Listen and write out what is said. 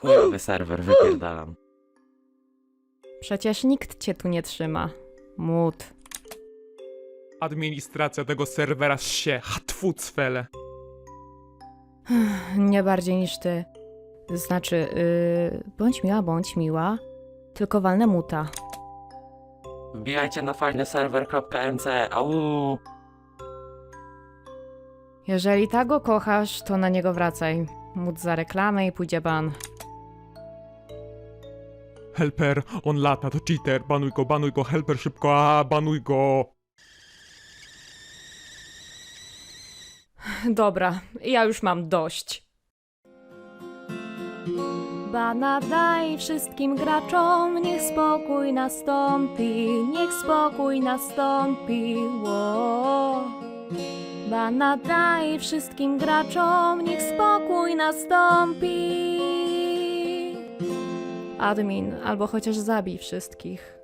Chujowy serwer, wypierdalam. Przecież nikt cię tu nie trzyma. Mut. Administracja tego serwera się, hatfu cwele. Nie bardziej niż ty. Znaczy, yy, bądź miła, bądź miła. Tylko walnę muta. Wbijajcie na fajny serwer.mc, au! Jeżeli tak go kochasz, to na niego wracaj. Mut za reklamę i pójdzie ban. Helper, on lata, to cheater, banuj go, banuj go, helper szybko, a banuj go. Dobra, ja już mam dość. Bana daj wszystkim graczom, niech spokój nastąpi, niech spokój nastąpi. Ło. Bana daj wszystkim graczom, niech spokój nastąpi. Admin, albo chociaż zabij wszystkich.